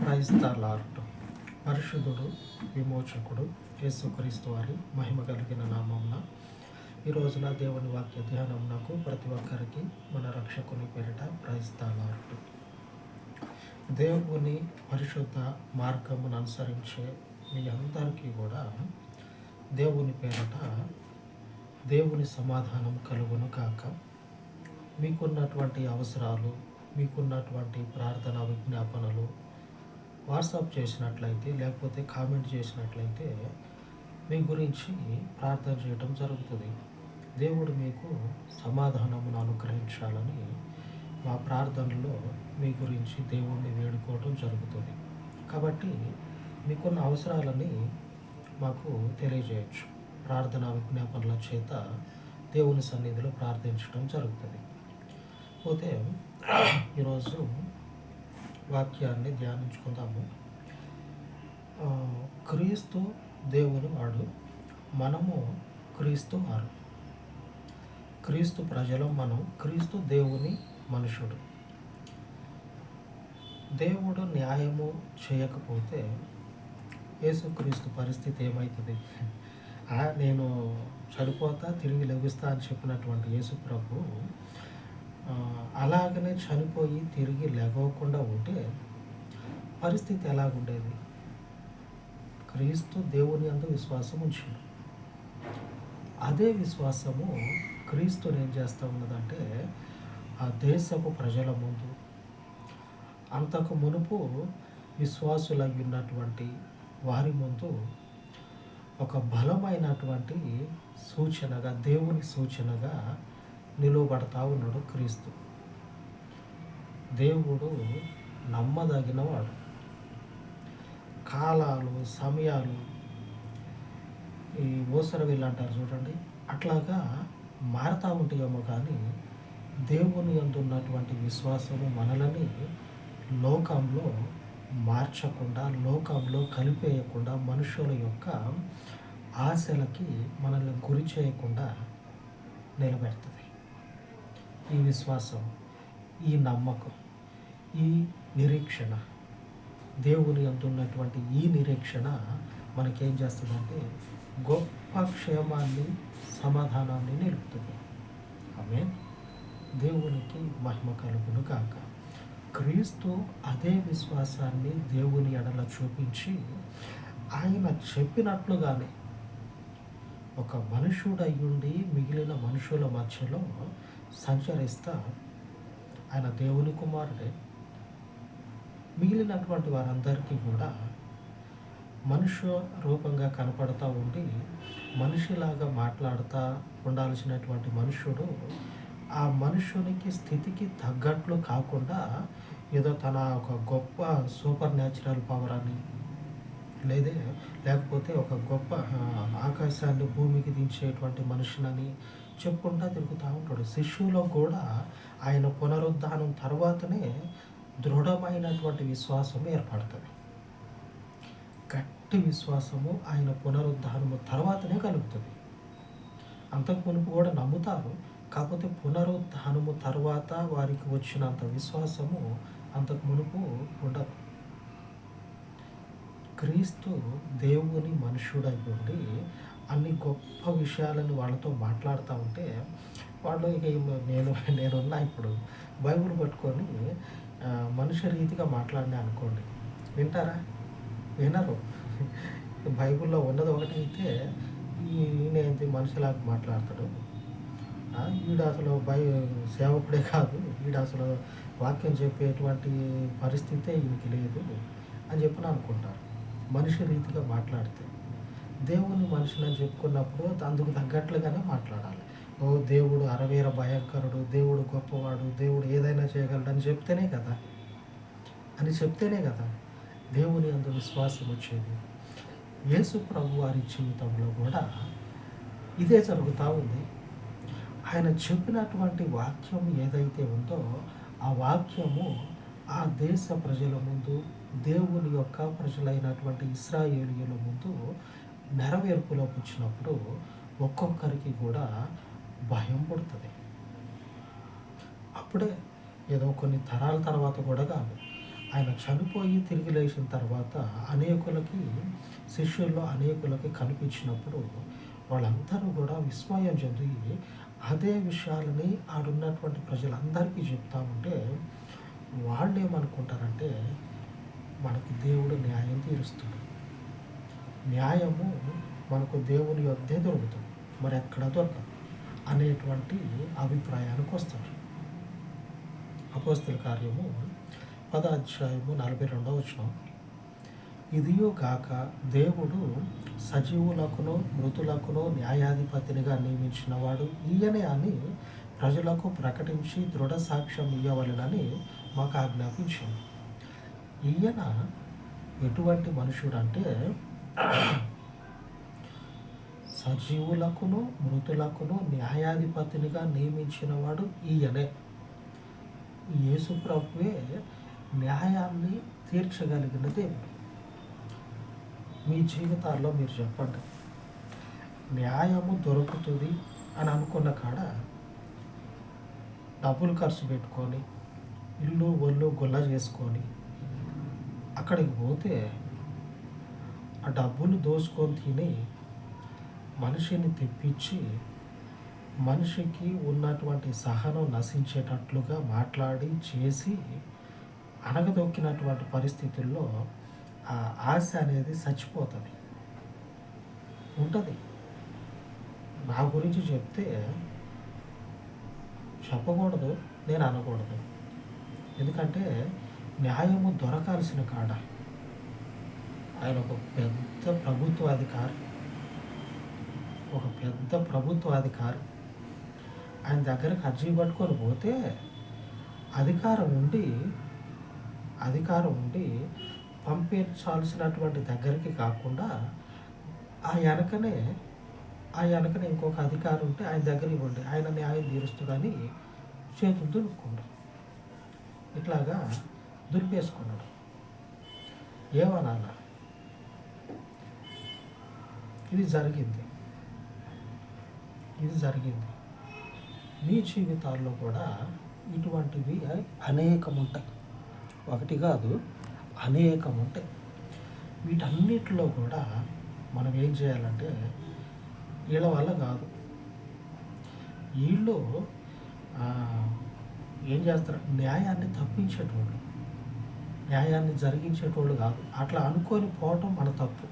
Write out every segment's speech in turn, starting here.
క్రైస్తలార్ట్ పరిశుద్ధుడు విమోచకుడు యేసుక్రీస్తు వారి మహిమ కలిగిన నామంన ఈ రోజున దేవుని వాక్య ధ్యానం నాకు ప్రతి ఒక్కరికి మన రక్షకుని పేరిట క్రైస్తలార్ట్ దేవుని పరిశుద్ధ మార్గమును అనుసరించే మీ అందరికీ కూడా దేవుని పేరిట దేవుని సమాధానం కలుగును కాక మీకున్నటువంటి అవసరాలు మీకున్నటువంటి ప్రార్థన విజ్ఞాపనలు వాట్సాప్ చేసినట్లయితే లేకపోతే కామెంట్ చేసినట్లయితే మీ గురించి ప్రార్థన చేయటం జరుగుతుంది. దేవుడు మీకు సమాధానమును అనుగ్రహించాలని మా ప్రార్థనలో మీ గురించి దేవుణ్ణి వేడుకోవడం జరుగుతుంది. కాబట్టి మీకున్న అవసరాలని మాకు తెలియజేయచ్చు. ప్రార్థన విజ్ఞాపనల చేత దేవుని సన్నిధిలో ప్రార్థించడం జరుగుతుంది. పోతే ఈరోజు వాక్యాన్ని ధ్యానించుకుందాము. క్రీస్తు దేవుని వాడు మనము క్రీస్తు వారు. క్రీస్తు ప్రజలు మనం క్రీస్తు దేవుని మనుషుడు. దేవుడు న్యాయము చేయకపోతే యేసుక్రీస్తు పరిస్థితి ఏమవుతుంది ఆ, నేను చనిపోతా తిరిగి లభిస్తా అని చెప్పినటువంటి యేసు ప్రభు అలాగనే చనిపోయి తిరిగి లేవకుండా ఉంటే పరిస్థితి ఎలాగుండేది? క్రీస్తు దేవుని అందు విశ్వాసం ఉంచాడు. అదే విశ్వాసము క్రీస్తుని ఏం చేస్తూ ఉన్నదంటే ఆ దేశపు ప్రజల ముందు. అంతకు మునుపు విశ్వాసులై ఉన్నటువంటి వారి ముందు ఒక బలమైనటువంటి సూచనగా దేవుని సూచనగా నిలువబడతా ఉన్నాడు క్రీస్తు. దేవుడు నమ్మదగినవాడు. కాలాలు సమయాలు ఈ ఓసర వీళ్ళు అంటారు చూడండి అట్లాగా మారుతూ ఉంటాయేమో కానీ దేవుని ఉన్నటువంటి విశ్వాసము మనలని లోకంలో మార్చకుండా లోకంలో కలిపేయకుండా మనుషుల యొక్క ఆశలకి మనల్ని గురి చేయకుండా నిలబెడుతుంది. ఈ విశ్వాసం ఈ నమ్మకం ఈ నిరీక్షణ దేవుని అందున్నటువంటి ఈ నిరీక్షణ మనకేం చేస్తుందంటే గొప్ప క్షేమాన్ని సమాధానాన్ని నిలుపుతుంది. ఆమె దేవునికి మహిమ కలుగును కాక క్రీస్తు అదే విశ్వాసాన్ని దేవుని ఎడల చూపించి ఆయన చెప్పినట్లుగానే ఒక మనుషుడయ్యుండి మిగిలిన మనుషుల మధ్యలో సంచరిస్తా ఆయన దేవుని కుమారుడే. మిగిలినటువంటి వారందరికీ కూడా మనుష్య రూపంగా కనపడతా ఉండి మనిషిలాగా మాట్లాడుతూ ఉండాల్సినటువంటి మనుష్యుడు ఆ మనుషునికి స్థితికి తగ్గట్లు కాకుండా ఏదో తన ఒక గొప్ప సూపర్ న్యాచురల్ పవర్ అని లేదే లేకపోతే ఒక గొప్ప ఆకాశాన్ని భూమికి దించేటువంటి మనుషులని చెప్పుకుంటా తిరుగుతూ ఉంటాడు. శిష్యులో కూడా ఆయన పునరుద్ధానం తర్వాతనే దృఢమైనటువంటి విశ్వాసం ఏర్పడుతుంది. గట్టి విశ్వాసము ఆయన పునరుద్ధానము తర్వాతనే కలుగుతుంది. అంతకు మునుపు కూడా నమ్ముతారు కాకపోతే పునరుద్ధానము తర్వాత వారికి వచ్చినంత విశ్వాసము అంతకు మునుపు ఉండదు. క్రీస్తు దేవుని మనుషుడై ఉండి అన్ని గొప్ప విషయాలను వాళ్ళతో మాట్లాడుతూ ఉంటే వాళ్ళు ఇక నేను నేనున్నా ఇప్పుడు బైబిల్ పట్టుకొని మనుష్య రీతిగా మాట్లాడినా అనుకోండి. వింటారా? వినరు. బైబిల్లో ఉన్నది ఒకటైతే ఈయన ఏంటి మనిషిలాగా మాట్లాడతాడు. ఆ, ఈడు అసలు బై సేవకుడే కాదు. ఈడు అసలు వాక్యం చెప్పేటువంటి పరిస్థితే ఈయనకి లేదు అని చెప్పి అనుకుంటారు. మనిషి రీతిగా మాట్లాడితే. దేవుని మనుషులని చెప్పుకున్నప్పుడు అందుకు తగ్గట్లుగానే మాట్లాడాలి. ఓ దేవుడు అరవీర భయంకరుడు దేవుడు గొప్పవాడు దేవుడు ఏదైనా చేయగలడు అని చెప్తేనే కదా. అని చెప్తేనే కదా దేవుని అందు విశ్వాసం వచ్చేది. యేసు ప్రభు వారి జీవితంలో కూడా ఇదే జరుగుతూ ఉంది. ఆయన చెప్పినటువంటి వాక్యం ఏదైతే ఉందో ఆ వాక్యము ఆ దేశ ప్రజల ముందు దేవుని యొక్క ప్రజలైనటువంటి ఇస్రాయేలీయుల ముందు నెరవేర్పులోకి వచ్చినప్పుడు ఒక్కొక్కరికి కూడా భయం పుడుతుంది. అప్పుడే ఏదో కొన్ని తరాల తర్వాత కూడా కాదు. ఆయన చనిపోయి తిరిగి లేచిన తర్వాత అనేకులకి శిష్యుల్లో అనేకులకి కనిపించినప్పుడు వాళ్ళందరూ కూడా విస్మయం చెంది అదే విషయాలని ఆడున్నటువంటి ప్రజలందరికీ చెప్తా ఉంటే వాళ్ళు ఏమనుకుంటారంటే మనకు దేవుడు న్యాయం తీరుస్తాడు. న్యాయము మనకు దేవుని యొద్దే దొరుకుతుంది. మరి ఎక్కడ దొరకదు. అనేటువంటి అభిప్రాయానికి వస్తారు. అపోస్తుల కార్యము పదాధ్యాయము నలభై రెండవ వచ్చిన ఇదియో కాక దేవుడు సజీవులకును మృతులకును న్యాయాధిపతినిగా నియమించినవాడు ఈయనే అని ప్రజలకు ప్రకటించి దృఢ సాక్ష్యం ఇవ్వవలనని మాకు ఆజ్ఞాపించింది. ఈయన ఎటువంటి మనుషుడు అంటే సజీవులకును మృతులకును న్యాయాధిపతినిగా నియమించిన వాడు ఈయనే. యేసు ప్రభువే న్యాయాన్ని తీర్చగలిగిన దేవుడు. మీ జీవితాల్లో మీరు చెప్పండి న్యాయము దొరుకుతుంది అని అనుకున్న కాడ డబ్బులు ఖర్చు పెట్టుకొని ఇల్లు ఒళ్ళు గొల్ల చేసుకొని అక్కడికి పోతే ఆ డబ్బులు దోసుకొని తిని మనిషిని తెప్పించి మనిషికి ఉన్నటువంటి సహనం నశించేటట్లుగా మాట్లాడి చేసి అనగదొక్కినటువంటి పరిస్థితుల్లో ఆ ఆశ అనేది చచ్చిపోతుంది. ఉంటుంది. నా గురించి చెప్తే చెప్పకూడదు నేను అనకూడదు. ఎందుకంటే న్యాయము దొరకాల్సిన కాడ. ఆయన ఒక పెద్ద ప్రభుత్వ అధికారి ఒక పెద్ద ప్రభుత్వ అధికారి ఆయన దగ్గరకు అర్జీ పట్టుకొని పోతే అధికారం ఉండి అధికారం ఉండి పంపించాల్సినటువంటి దగ్గరికి కాకుండా ఆ వెనకనే ఆ వెనకనే ఇంకొక అధికారం ఉంటే ఆయన దగ్గర ఇవ్వండి ఆయన న్యాయం తీరుస్తుందని చేతులు దులుపుకున్నాడు ఇట్లాగా దులిపేసుకున్నాడు. ఏమనాలా? ఇది జరిగింది. ఇది జరిగింది. మీ జీవితాల్లో కూడా ఇటువంటివి అనేకం ఉంటాయి ఒకటి కాదు అనేకం ఉంటాయి వీటన్నిటిలో కూడా మనం ఏం చేయాలంటే వీళ్ళ వల్ల కాదు. వీళ్ళు ఏం చేస్తారు? న్యాయాన్ని తప్పించేటోళ్ళు. న్యాయాన్ని జరిగించేటోళ్ళు కాదు. అట్లా అనుకొని పోవటం మన తప్పు.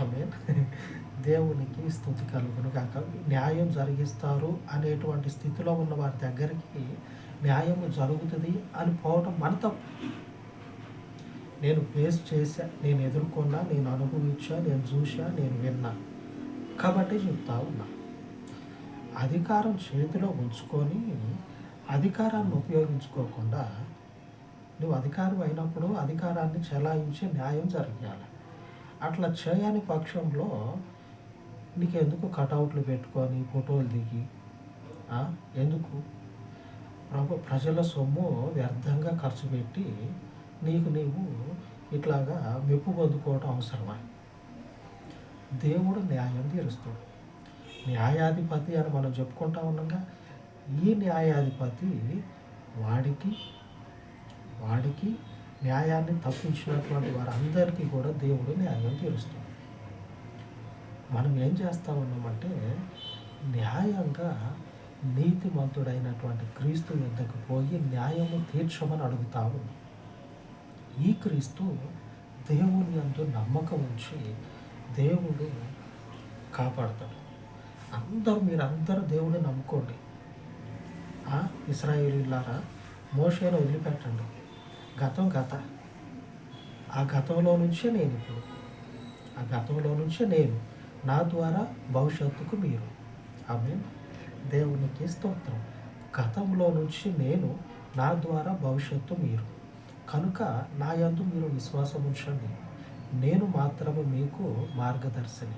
ఆమెన్ దేవునికి స్థుతి కలుగును కాక న్యాయం జరిగిస్తారు అనేటువంటి స్థితిలో ఉన్న వారి దగ్గరికి న్యాయం జరుగుతుంది అని పోవటం మన తప్పు. నేను ఫేస్ చేశా నేను ఎదుర్కొన్నా నేను అనుభవించా నేను చూసా నేను విన్నా. కాబట్టి చెప్తా ఉన్నా. అధికారం చేతిలో ఉంచుకొని అధికారాన్ని ఉపయోగించుకోకుండా నువ్వు అధికారం అయినప్పుడు అధికారాన్ని చెలాయించి న్యాయం జరగాలి అట్లా చేయని పక్షంలో నీకు ఎందుకు కటౌట్లు పెట్టుకొని ఫోటోలు దిగి? ఎందుకు? ప్రభు ప్రజల సొమ్ము వ్యర్థంగా ఖర్చు పెట్టి నీకు నీవు ఇట్లాగా మెప్పు పొందుకోవడం అవసరమా? దేవుడు న్యాయం తీరుస్తాడు. న్యాయాధిపతి అని మనం చెప్పుకుంటా ఉన్నాగా ఈ న్యాయాధిపతి వాడికి వాడికి న్యాయాన్ని తప్పించినటువంటి వారందరికీ కూడా దేవుడు న్యాయం తీరుస్తాడు. మనం ఏం చేస్తామన్నామంటే న్యాయంగా నీతిమంతుడైనటువంటి క్రీస్తు యొద్దకు పోయి న్యాయము తీర్చమని అడుగుతా ఉన్నాం ఈ క్రీస్తు దేవుని అందు నమ్మకం ఉంచి దేవుడు కాపాడతాడు. అందరూ మీరందరూ దేవుడిని నమ్ముకోండి. ఇస్రాయేలీలారా మోషేను వదిలిపెట్టండి. గతం గత ఆ గతంలో నుంచే నేను ఇప్పుడు. ఆ గతంలో నుంచే నేను. నా ద్వారా భవిష్యత్తుకు మీరు. ఆమె దేవునికి స్తోత్రం. గతంలో నుంచి నేను నా ద్వారా భవిష్యత్తు మీరు. కనుక నా యందు మీరు విశ్వాసం ఉంచండి. నేను మాత్రమే మీకు మార్గదర్శిని.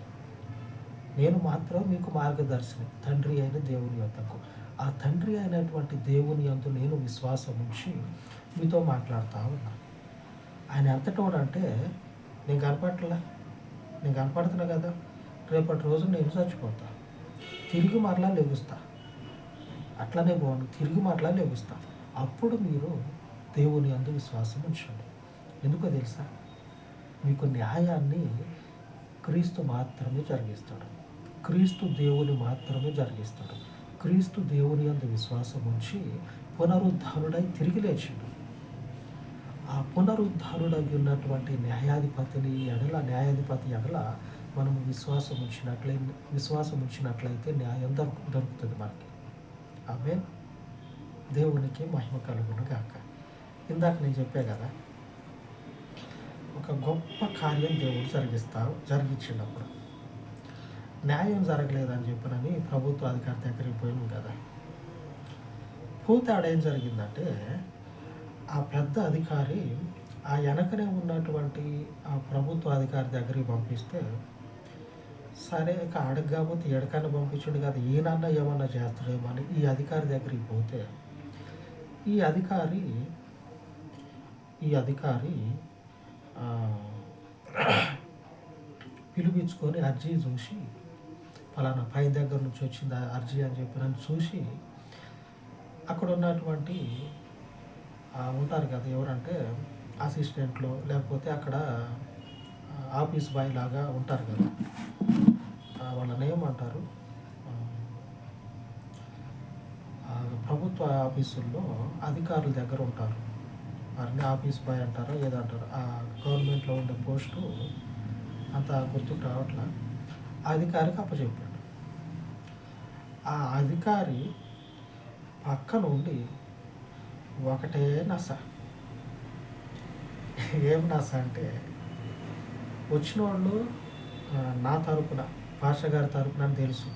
నేను మాత్రం మీకు మార్గదర్శిని. తండ్రి అయిన దేవుని యొద్దకు. ఆ తండ్రి అయినటువంటి దేవుని అందు నేను విశ్వాసం ఉంచి మీతో మాట్లాడుతూ ఉన్నాను ఆయన ఎంతటోడంటే నేను కనపడలే నేను కనపడుతున్నా కదా? రేపటి రోజు నేను చచ్చిపోతా. తిరిగి మరలా లెగుస్తా. అట్లనే బాగుండు తిరిగి మరలా లెగుస్తా. అప్పుడు మీరు దేవుని అందు విశ్వాసం ఉంచండి. ఎందుకో తెలుసా? మీకు న్యాయాన్ని క్రీస్తు మాత్రమే జరిగిస్తాడు. క్రీస్తు దేవుని మాత్రమే జరిగిస్తాడు. క్రీస్తు దేవుని అందు విశ్వాసం ఉంచి పునరుద్ధారుడై తిరిగి లేచిండు. ఆ పునరుద్ధారుడగి ఉన్నటువంటి న్యాయాధిపతిని ఎడల న్యాయాధిపతి ఎడల మనం విశ్వాసం ఉంచినట్లయి విశ్వాసం ఉంచినట్లయితే న్యాయం దొరుకు దొరుకుతుంది మనకి. ఆమె దేవునికి మహిమ కలుగును గాక. ఇందాక నేను చెప్పా కదా ఒక గొప్ప కార్యం దేవుడు జరిగిస్తారు జరిగించినప్పుడు. న్యాయం జరగలేదని చెప్పనని ప్రభుత్వ అధికారి దగ్గరికి పోయినాం కదా. పోతే ఏం జరిగిందంటే ఆ పెద్ద అధికారి ఆ వెనకనే ఉన్నటువంటి ఆ ప్రభుత్వ అధికారి దగ్గరికి పంపిస్తే సరే ఇక ఆడకు కాకపోతే ఎడకన్నా పంపించుడు కదా ఈయనన్నా ఏమన్నా చేస్తాడేమో అని ఈ అధికారి దగ్గరికి పోతే ఈ అధికారి ఈ అధికారి పిలిపించుకొని అర్జీ చూసి ఫలానా పై దగ్గర నుంచి వచ్చింది అర్జీ అని చెప్పి నన్ను చూసి అక్కడ ఉన్నటువంటి ఉంటారు కదా ఎవరంటే అసిస్టెంట్లు లేకపోతే అక్కడ ఆఫీస్ బాయ్ లాగా ఉంటారు కదా. వాళ్ళ వాళ్ళని ఏమంటారు ప్రభుత్వ ఆఫీసుల్లో అధికారుల దగ్గర ఉంటారు. వారిని ఆఫీస్ బాయ్ అంటారో ఏదో అంటారు ఆ గవర్నమెంట్లో ఉండే పోస్టు అంత గుర్తుకు రావట్లా. అధికారికి అప్పచెప్పాడు. ఆ అధికారి పక్కన ఉండి ఒకటే నస. ఏం నస అంటే వచ్చిన వాళ్ళు నా తరపున పాస్టర్ గారి తరపున అని తెలుసు.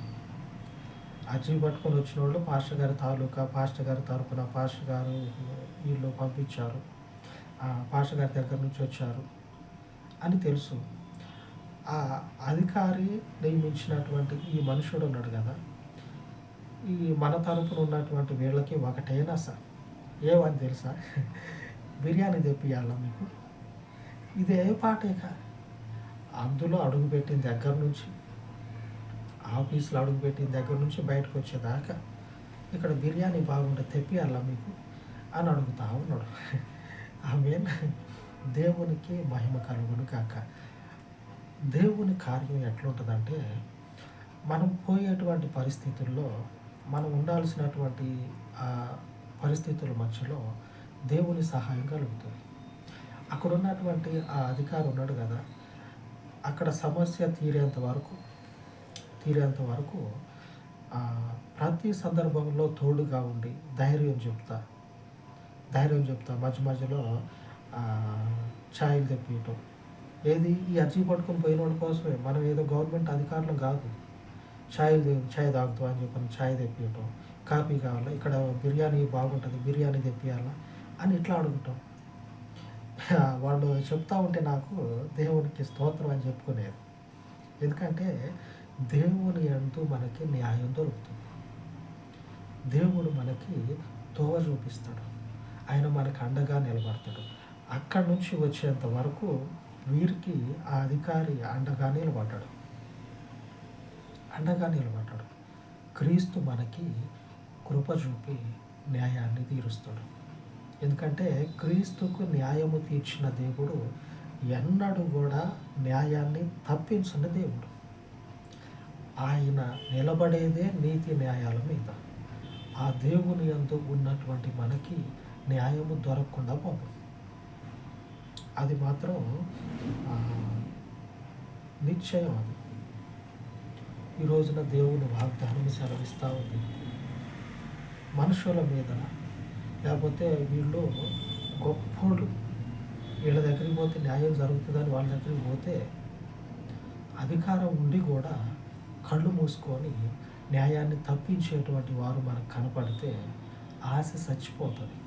అర్జీ పట్టుకొని వచ్చిన వాళ్ళు పాస్టర్ గారి తాలూకా పాస్టర్ గారి తరపున పాస్టర్ గారు వీళ్ళు పంపించారు. ఆ, పాస్టర్ గారి దగ్గర నుంచి వచ్చారు అని తెలుసు. ఆ అధికారి నియమించినటువంటి ఈ మనుషుడు ఉన్నాడు కదా ఈ మన తరపున ఉన్నటువంటి వీళ్ళకి ఒకటేనా సార్ ఏమని తెలుసా? బిర్యానీ తెప్పియాలా మీకు? ఇదే పాటేక అందులో అడుగుపెట్టిన దగ్గర నుంచి ఆఫీస్లో అడుగుపెట్టిన దగ్గర నుంచి బయటకు వచ్చేదాకా ఇక్కడ బిర్యానీ బాగుంటే తెప్పియాలా మీకు? అని అడుగుతా ఉన్నాడు. ఆమె దేవునికి మహిమ కలుగును కాక. దేవుని కార్యం ఎట్లుంటుందంటే మనం పోయేటువంటి పరిస్థితుల్లో మనం ఉండాల్సినటువంటి పరిస్థితుల మధ్యలో దేవుని సహాయం కలుగుతుంది. అక్కడ ఉన్నటువంటి ఆ అధికారి ఉన్నాడు కదా అక్కడ సమస్య తీరేంత వరకు తీరేంత వరకు ప్రతి సందర్భంలో తోడుగా ఉండి ధైర్యం చెప్తా ధైర్యం చెప్తా మధ్య మధ్యలో ఛాయలు తెప్పియటం. ఏది ఈ అర్జీ పట్టుకొని పోయిన వాళ్ళ కోసమే మనం ఏదో గవర్నమెంట్ అధికారులు కాదు. ఛాయలు ఛాయ్ తాగుతాం అని చెప్పని ఛాయ్ తెప్పియటం. కాఫీ కావాలా? ఇక్కడ బిర్యానీ బాగుంటుంది బిర్యానీ తెప్పియాలా? అని ఇట్లా అడుగుతాం. వాళ్ళు చెప్తా ఉంటే నాకు దేవునికి స్తోత్రం అని చెప్పుకునేది. ఎందుకంటే దేవుని అంటూ మనకి న్యాయం దొరుకుతుంది. దేవుడు మనకి తోవ చూపిస్తాడు. ఆయన మనకు అండగా నిలబడతాడు. అక్కడి నుంచి వచ్చేంత వరకు వీరికి ఆ అధికారి అండగా నిలబడ్డాడు. అండగా నిలబడ్డాడు. క్రీస్తు మనకి కృప చూపి న్యాయాన్ని తీరుస్తాడు. ఎందుకంటే క్రీస్తుకు న్యాయము తీర్చిన దేవుడు ఎన్నడూ కూడా న్యాయాన్ని తప్పించిన దేవుడు. ఆయన నిలబడేదే నీతి న్యాయాల మీద. ఆ దేవుని ఎందు ఉన్నటువంటి మనకి న్యాయము దొరకకుండా పోదు. అది మాత్రం నిశ్చయం అది. ఈ రోజున దేవుని వాగ్దానం సెలవిస్తూ ఉంది. మనుషుల మీద లేకపోతే వీళ్ళు గొప్పోళ్ళు వీళ్ళ దగ్గరికి పోతే న్యాయం జరుగుతుందని వాళ్ళ దగ్గరికి పోతే అధికారం ఉండి కూడా కళ్ళు మూసుకొని న్యాయాన్ని తప్పించేటువంటి వారు మనకు కనపడితే ఆశ చచ్చిపోతుంది.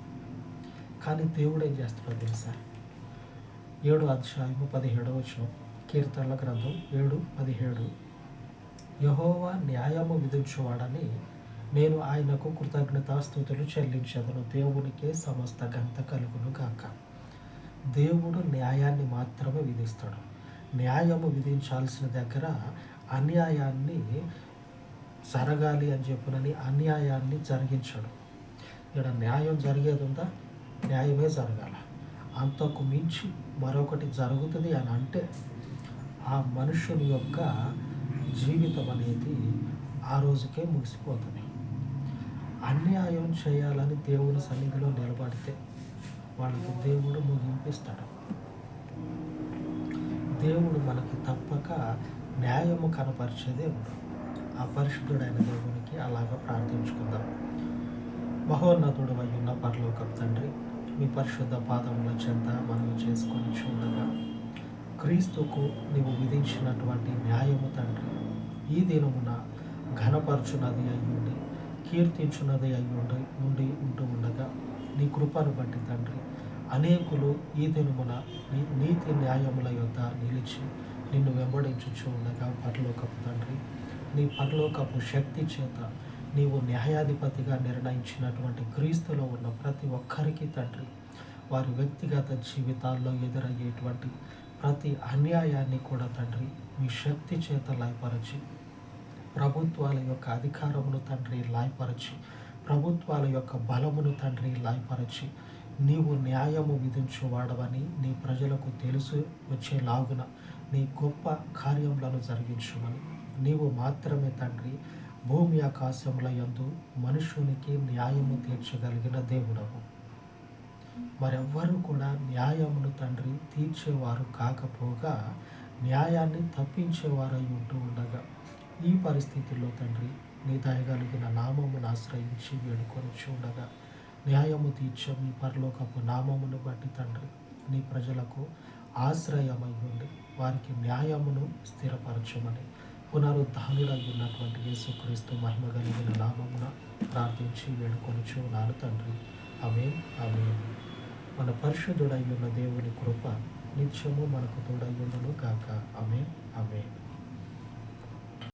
కానీ దేవుడు ఏం చేస్తున్నాడు తెలుసా? ఏడు అధ్యాయము పదిహేడవ వచ్చిన కీర్తనల గ్రంథం ఏడు పదిహేడు. యహోవా న్యాయము విధించేవాడని నేను ఆయనకు కృతజ్ఞతాస్థుతులు చెల్లించదను. దేవునికే సమస్త ఘనత కలుగును గాక. దేవుడు న్యాయాన్ని మాత్రమే విధిస్తాడు. న్యాయము విధించాల్సిన దగ్గర అన్యాయాన్ని జరగాలి అని చెప్పునని అన్యాయాన్ని జరిగించడు. ఇక్కడ న్యాయం జరిగేది ఉందా? న్యాయమే జరగాల. అంతకు మించి మరొకటి జరుగుతుంది అని అంటే ఆ మనుషుని యొక్క జీవితం అనేది ఆ రోజుకే ముగిసిపోతుంది. అన్యాయం చేయాలని దేవుని సన్నిధిలో నిలబడితే వాళ్ళకు దేవుడు ముగింపిస్తాడు దేవుడు మనకి తప్పక న్యాయము కనపరిచే దేవుడు ఆ పరిశుద్ధుడైన దేవునికి అలాగ ప్రార్థించుకుందాం. మహోన్నతుడు ఉన్న పరలోకం తండ్రి మీ పరిశుద్ధ పాదముల చెంత మనం చేసుకొని చూడగా క్రీస్తుకు నీవు విధించినటువంటి న్యాయము తండ్రి ఈ దినమున ఘనపరచునది అయ్యుండి కీర్తించున్నది అయ్యుండి ఉండి ఉంటూ ఉండగా నీ కృపను బట్టి తండ్రి అనేకులు ఈ దినమున నీ నీతి న్యాయముల యొద్ద నిలిచి నిన్ను వెంబడించుచు ఉండగా పరలోకపు తండ్రి నీ పరలోకపు శక్తి చేత నీవు న్యాయాధిపతిగా నిర్ణయించినటువంటి క్రీస్తులో ఉన్న ప్రతి ఒక్కరికి తండ్రి వారి వ్యక్తిగత జీవితాల్లో ఎదురయ్యేటువంటి ప్రతి అన్యాయాన్ని కూడా తండ్రి మీ శక్తి చేత లయపరచి ప్రభుత్వాల యొక్క అధికారమును తండ్రి లాయపరచు. ప్రభుత్వాల యొక్క బలమును తండ్రి లాయపరచి. నీవు న్యాయము విధించువాడవని నీ ప్రజలకు తెలుసు వచ్చేలాగున నీ గొప్ప కార్యములను జరిగించమని. నీవు మాత్రమే తండ్రి భూమి ఆకాశముల యందు మనుషునికి న్యాయము తీర్చగలిగిన దేవుడవు. మరెవ్వరూ కూడా న్యాయమును తండ్రి తీర్చేవారు కాకపోగా న్యాయాన్ని తప్పించేవారై ఉంటూ ఉండగా ఈ పరిస్థితుల్లో తండ్రి నీ దయగలిగిన నామమును ఆశ్రయించి వేడుకొని చూడగా న్యాయము తీర్చే మీ పరలోకపు నామమును బట్టి తండ్రి నీ ప్రజలకు ఆశ్రయమై ఉండి వారికి న్యాయమును స్థిరపరచమని పునరుద్ధానుడై ఉన్నటువంటి యేసుక్రీస్తు మహిమ కలిగిన నామమున ప్రార్థించి వేడుకొని తండ్రి. అమేం అమేం మన పరిశుద్ధుడై ఉన్న దేవుని కృప నిత్యము మనకు తోడై ఉండును కాక